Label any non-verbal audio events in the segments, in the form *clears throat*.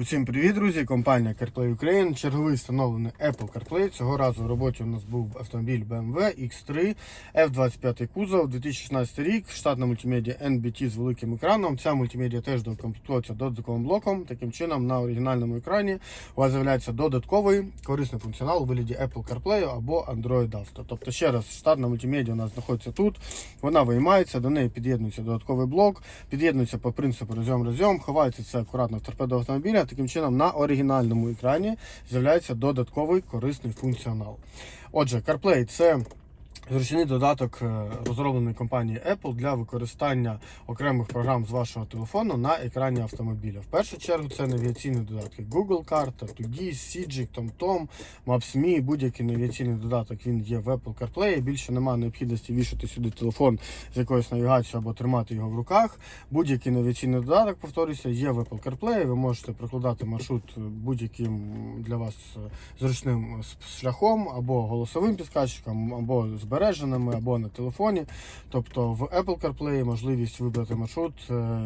Усім привіт, друзі! Компанія CarPlay Ukraine. Черговий встановлений Apple CarPlay. Цього разу в роботі у нас був автомобіль BMW X3 F25 кузов 2016 рік. Штатна мультимедіа NBT з великим екраном. Ця мультимедіа теж докомплектується додатковим блоком. Таким чином, на оригінальному екрані у вас з'являється додатковий корисний функціонал у вигляді Apple CarPlay або Android Auto. Тобто, ще раз, штатна мультимедіа у нас знаходиться тут. Вона виймається, до неї під'єднується додатковий блок, під'єднується по принципу розйом-розйом, ховається це акуратно в торпеду автомобіля. Таким чином на оригінальному екрані з'являється додатковий корисний функціонал. Отже, CarPlay це зручний додаток, е, розроблений компанією Apple для використання окремих програм з вашого телефону на екрані автомобіля. В першу чергу це навігаційні додатки Google карта, Togi, Сіджик, TomTom, Maps.me, будь-який навігаційний додаток він є в Apple CarPlay. Більше немає необхідності вішати сюди телефон з якоюсь навігацією або тримати його в руках. Будь-який навігаційний додаток, повторюся, є в Apple CarPlay. Ви можете прокладати маршрут будь-яким для вас зручним шляхом, або голосовим підказчиком, або збереженими, або на телефоні. Тобто в Apple CarPlay можливість вибрати маршрут, е,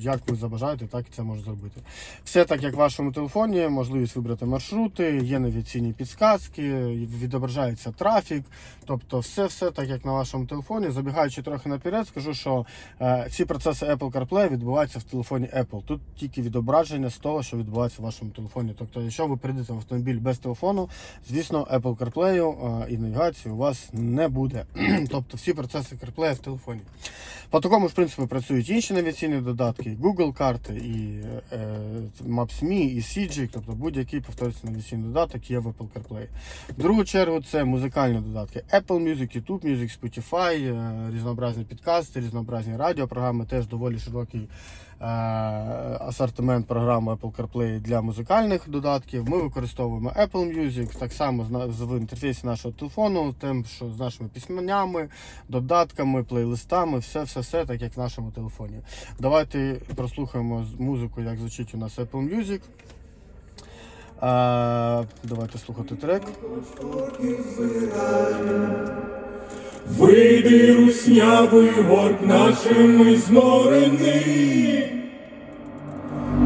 як ви забажаєте, так і це може зробити. Все так, як в вашому телефоні, можливість вибрати маршрути, є навігаційні підсказки, відображається трафік. Тобто, все, все так, як на вашому телефоні. Забігаючи трохи наперед, скажу, що е, всі процеси Apple CarPlay відбуваються в телефоні Apple. Тут тільки відображення з того, що відбувається в вашому телефоні. Тобто, якщо ви прийдете в автомобіль без телефону, звісно, Apple CarPlay е, і навігації у вас не буде. *clears throat* тобто всі процеси CarPlay в телефоні. По такому ж принципу працюють інші навігаційні додатки, Google карти, і е, Maps.me, і Сіджик, тобто будь-який повторюється навігаційний додаток є в Apple CarPlay. В другу чергу це музикальні додатки Apple Music, YouTube Music, Spotify, е, різнообразні підкасти, різнообразні радіопрограми, теж доволі широкий е, асортимент програм Apple CarPlay для музикальних додатків. Ми використовуємо Apple Music, так само в інтерфейсі нашого телефону, тим, що з нашими піснями, додатками, плейлистами, все, все, все так як в нашому телефоні. Давайте прослухаємо музику, як звучить у нас Apple Music. Е, давайте слухати трек. Вийди руснявий горд нашими зморений,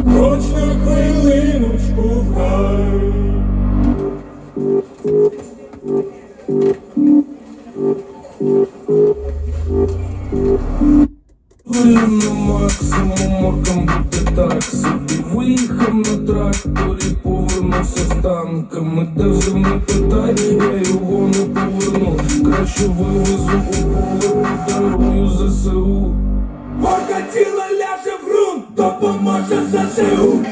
хоч на хвилиночку в гай. На максимум оркам буде так собі Виїхав на тракторі, повернувся з танками. Де вже не питай, я його не поверну. Краще вивезу у поле, подарую ЗСУ. Орка тіло ляже в грунт, допоможе ЗСУ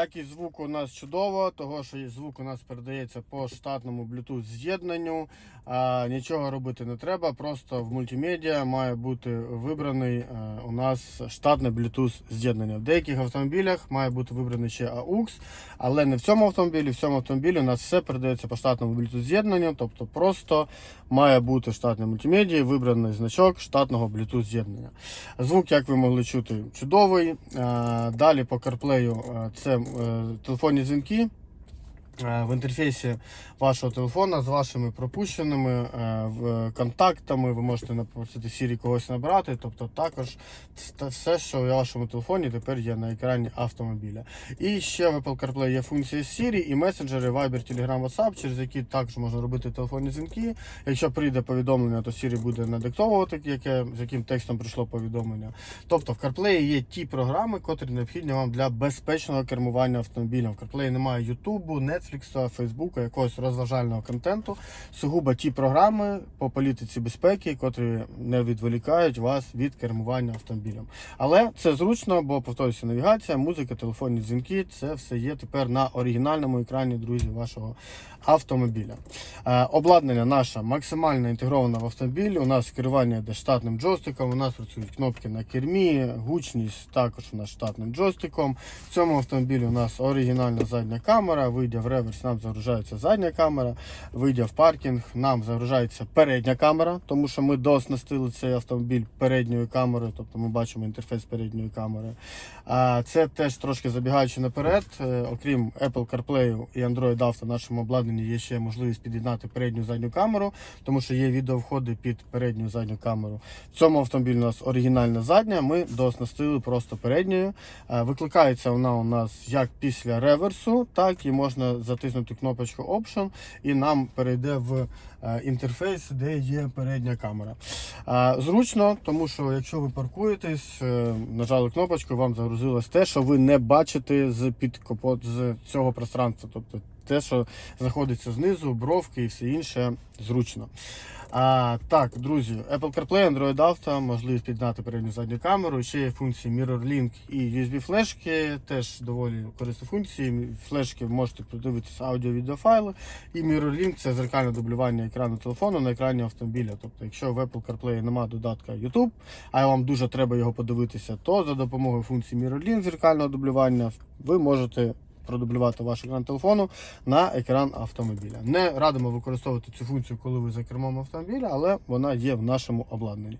Якість звуку у нас чудова, того що звук у нас передається по штатному Bluetooth з'єднанню. Нічого робити не треба, просто в мультимедіа має бути вибраний е, у нас штатне Bluetooth з'єднання. В деяких автомобілях має бути вибраний ще AUX, але не в цьому автомобілі. В цьому автомобілі у нас все передається по штатному Bluetooth з'єднанню, тобто просто має бути в штатній мультимедії вибраний значок штатного Bluetooth з'єднання. Звук, як ви могли чути, чудовий. Е, Далі по CarPlay е, це телефонні дзвінки. Е, В інтерфейсі вашого телефона з вашими пропущеними е, контактами ви можете напросити Siri когось набрати. Тобто також все, що в вашому телефоні тепер є на екрані автомобіля. І ще в Apple CarPlay є функція Siri і месенджери Viber, Telegram, WhatsApp, через які також можна робити телефонні дзвінки. Якщо прийде повідомлення, то Siri буде надиктовувати, яке, з яким текстом прийшло повідомлення. Тобто в CarPlay є ті програми, котрі необхідні вам для безпечного кермування автомобілем. В CarPlay немає YouTube, Netflix, Facebook, якогось розважального контенту. Сугубо ті програми по політиці безпеки, котрі не відволікають вас від кермування автомобілем. Але це зручно, бо повторюся, навігація, музика, телефонні дзвінки це все є тепер на оригінальному екрані, друзі, вашого автомобіля. Обладнання наше максимально інтегроване в автомобілі. У нас керування йде штатним джойстиком, у нас працюють кнопки на кермі, гучність також у нас штатним джойстиком. В цьому автомобілі у нас оригінальна задня камера, вийде в реверс, нам загружається задня камера. Вийдя в паркінг, нам загружається передня камера, тому що ми дооснастили цей автомобіль передньою камерою, тобто ми бачимо інтерфейс передньої камери. А це теж трошки забігаючи наперед. е, Окрім Apple CarPlay і Android Auto, в нашому обладнанні є ще можливість під'єднати передню задню камеру, тому що є відеовходи під передню задню камеру. В цьому автомобілі у нас оригінальна задня. Ми дооснастили просто передньою. Е, Викликається вона у нас як після реверсу, так і можна затиснути кнопочку Option, і нам перейде в е, інтерфейс, де є передня камера. Зручно, тому що якщо ви паркуєтесь, е, нажали кнопочку, вам загрузилось те, що ви не бачите з під капот з цього пространства. Тобто те, що знаходиться знизу, бровки і все інше зручно. А, так, друзі, Apple CarPlay, Android Auto, можливість підняти передню задню камеру. Ще є функції Mirror Link і USB флешки, теж доволі корисні функції. Флешки можете подивитися аудіо-відеофайли. І Mirror Link це зеркальне дублювання екрану телефону на екрані автомобіля. Тобто, якщо в Apple CarPlay немає додатка YouTube, а вам дуже треба його подивитися, то за допомогою функції Mirror Link зеркального дублювання ви можете продублювати ваш екран телефону на екран автомобіля. Не радимо використовувати цю функцію, коли ви за кермом автомобіля, але вона є в нашому обладнанні.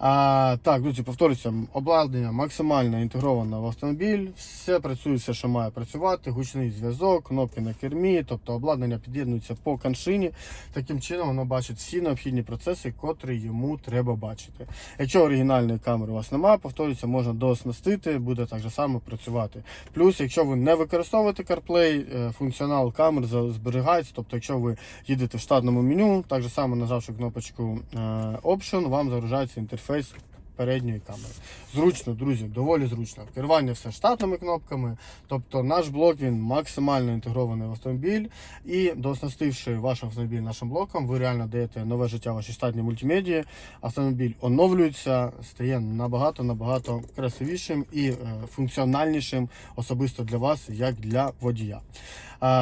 А, так, друзі, повторюся, обладнання максимально інтегровано в автомобіль, все працює, все, що має працювати, гучний зв'язок, кнопки на кермі, тобто обладнання під'єднується по каншині. Таким чином воно бачить всі необхідні процеси, котрі йому треба бачити. Якщо оригінальної камери у вас немає, повторюється, можна дооснастити, буде так же само працювати. Плюс, якщо ви не використовуєте CarPlay, е, функціонал камер зберігається. Тобто, якщо ви їдете в штатному меню, так же само нажавши кнопочку е, Option, вам загружається інтерфейс informações. Передньої камери. Зручно, друзі, доволі зручно. Керування все штатними кнопками. Тобто наш блок він максимально інтегрований в автомобіль. І дооснастивши ваш автомобіль нашим блоком, ви реально даєте нове життя вашій штатній мультимедії. Автомобіль оновлюється, стає набагато набагато красивішим і е, функціональнішим особисто для вас, як для водія.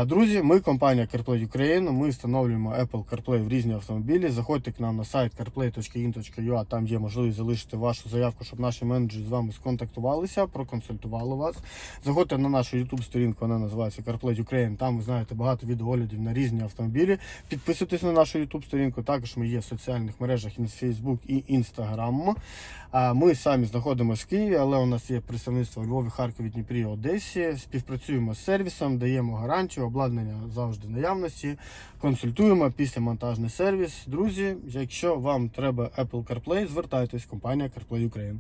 Друзі, ми компанія CarPlay Ukraine, Ми встановлюємо Apple CarPlay в різні автомобілі. Заходьте к нам на сайт carplay.in.ua, Там є можливість залишити вашу заявку, щоб наші менеджери з вами сконтактувалися, проконсультували вас. Заходьте на нашу YouTube сторінку, вона називається CarPlay Ukraine. Там ви знаєте багато відеоглядів на різні автомобілі. Підписуйтесь на нашу YouTube сторінку. Також ми є в соціальних мережах Facebook і Instagram. Ми самі знаходимося в Києві, але у нас є представництво Львові, Харкові, Дніпрі, Одесі. Співпрацюємо з сервісом, даємо гарантію, обладнання завжди наявності. Консультуємо після монтажний сервіс. Друзі, якщо вам треба Apple CarPlay, звертайтесь, компанія CarPlay Ukraine.